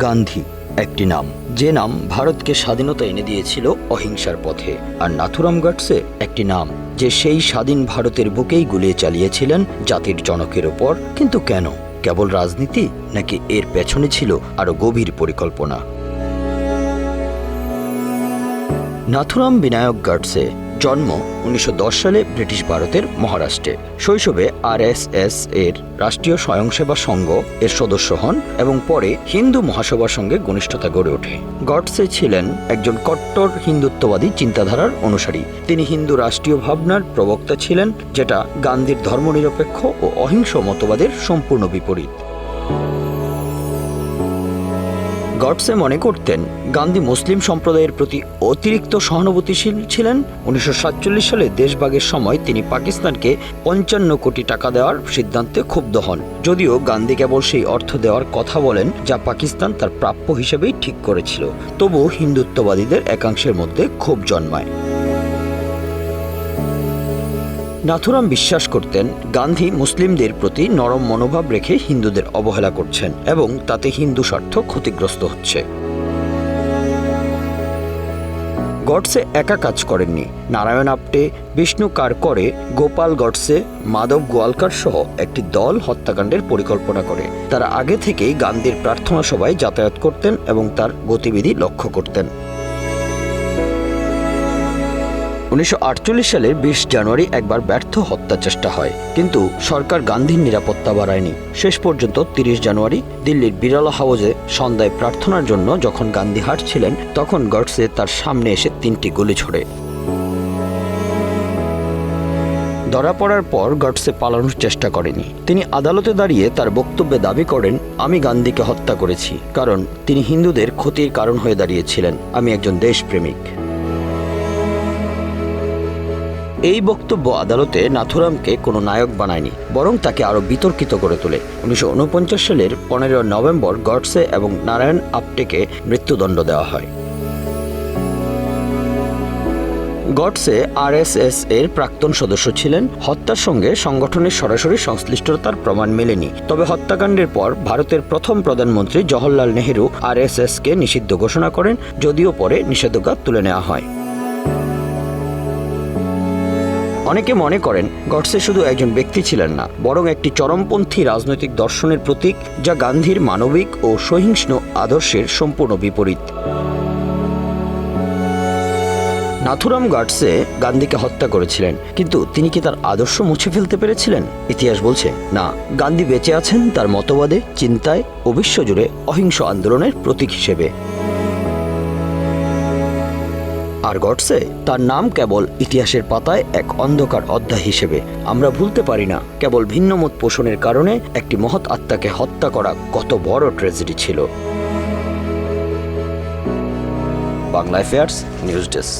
গান্ধী, একটি নাম। যে নাম ভারতকে স্বাধীনতা এনে দিয়েছিল অহিংসার পথে। আর নাথুরাম গডসে একটি নাম, যে সেই স্বাধীন ভারতের বুকেই গুলিয়ে চালিয়েছিলেন জাতির জনকের ওপর। কিন্তু কেন? কেবল রাজনীতি, নাকি এর পেছনে ছিল আরও গভীর পরিকল্পনা? নাথুরাম বিনায়ক গডসে জন্ম উনিশশো দশ সালে ব্রিটিশ ভারতের মহারাষ্ট্রে। শৈশবে আরএসএস এর রাষ্ট্রীয় স্বয়ংসেবা সংঘ এর সদস্য হন এবং পরে হিন্দু মহাসভার সঙ্গে ঘনিষ্ঠতা গড়ে ওঠে। গডসে ছিলেন একজন কট্টর হিন্দুত্ববাদী চিন্তাধারার অনুসারী। তিনি হিন্দু রাষ্ট্রীয় ভাবনার প্রবক্তা ছিলেন, যেটা গান্ধীর ধর্মনিরপেক্ষ ও অহিংস মতবাদের সম্পূর্ণ বিপরীত। গডসে মনে করতেন গান্ধী মুসলিম সম্প্রদায়ের প্রতি অতিরিক্ত সহানুভূতিশীল ছিলেন। উনিশশো সাতচল্লিশ সালে দেশভাগের সময় তিনি পাকিস্তানকে পঞ্চান্ন কোটি টাকা দেওয়ার সিদ্ধান্তে ক্ষুব্ধ হন। যদিও গান্ধী কেবল সেই অর্থ দেওয়ার কথা বলেন যা পাকিস্তান তার প্রাপ্য হিসেবেই ঠিক করেছিল। তবু হিন্দুত্ববাদীদের একাংশের মধ্যে ক্ষোভ জন্মায়। নাথুরাম বিশ্বাস করতেন গান্ধী মুসলিমদের প্রতি নরম মনোভাব রেখে হিন্দুদের অবহেলা করছেন এবং তাতে হিন্দু স্বার্থ ক্ষতিগ্রস্ত হচ্ছে। গডসে একা কাজ করেননি। নারায়ণ আপটে, বিষ্ণু কারকরে, গোপাল গডসে, মাধব গোয়ালকার সহ একটি দল হত্যাকাণ্ডের পরিকল্পনা করে। তারা আগে থেকেই গান্ধীর প্রার্থনা সভায় যাতায়াত করতেন এবং তার গতিবিধি লক্ষ্য করতেন। উনিশশো আটচল্লিশ সালের বিশ জানুয়ারি একবার ব্যর্থ হত্যা চেষ্টা হয়। কিন্তু সরকার গান্ধীর নিরাপত্তা বাড়ায়নি। শেষ পর্যন্ত তিরিশ জানুয়ারি দিল্লির বিরলা হাউজে সন্ধ্যায় প্রার্থনার জন্য যখন গান্ধী হাঁটছিলেন, তখন গডসে তার সামনে এসে তিনটি গুলি ছোড়ে। ধরা পড়ার পর গডসে পালানোর চেষ্টা করেনি। তিনি আদালতে দাঁড়িয়ে তার বক্তব্যে দাবি করেন, আমি গান্ধীকে হত্যা করেছি, কারণ তিনি হিন্দুদের ক্ষতির কারণ হয়ে দাঁড়িয়েছিলেন। আমি একজন দেশপ্রেমিক। এই বক্তব্য আদালতে নাথুরামকে কোনো নায়ক বানায়নি, বরং তাকে আরও বিতর্কিত করে তোলে। উনিশশো ঊনপঞ্চাশ সালের পনেরো নভেম্বর গডসে এবং নারায়ণ আপটেকে মৃত্যুদণ্ড দেওয়া হয়। গডসে আরএসএস এর প্রাক্তন সদস্য ছিলেন। হত্যার সঙ্গে সংগঠনের সরাসরি সংশ্লিষ্টতার প্রমাণ মেলেনি। তবে হত্যাকাণ্ডের পর ভারতের প্রথম প্রধানমন্ত্রী জওহরলাল নেহেরু আরএসএস কে নিষিদ্ধ ঘোষণা করেন, যদিও পরে নিষেধাজ্ঞা তুলে নেওয়া হয়। অনেকে মনে করেন গডসে শুধু একজন ব্যক্তি ছিলেন না, বরং একটি চরমপন্থী রাজনৈতিক দর্শনের প্রতীক যা গান্ধীর মানবিক ও সহিংস্ন আদর্শের সম্পূর্ণ বিপরীত। নাথুরাম গাডসে গান্ধীকে হত্যা করেছিলেন, কিন্তু তিনি কি তার আদর্শ মুছে ফেলতে পেরেছিলেন? ইতিহাস বলছে, না, গান্ধী বেঁচে আছেন তার মতবাদে, চিন্তায় ও বিশ্বজুড়ে অহিংস আন্দোলনের প্রতীক হিসেবে। আর গডসে তার নাম কেবল ইতিহাসের পাতায় এক অন্ধকার অধ্যায় হিসেবে। আমরা ভুলতে পারি না, কেবল ভিন্নমত পোষণের কারণে একটি মহৎ আত্মাকে হত্যা করা কত বড় ট্রেজেডি ছিল। Bangla affairs news desk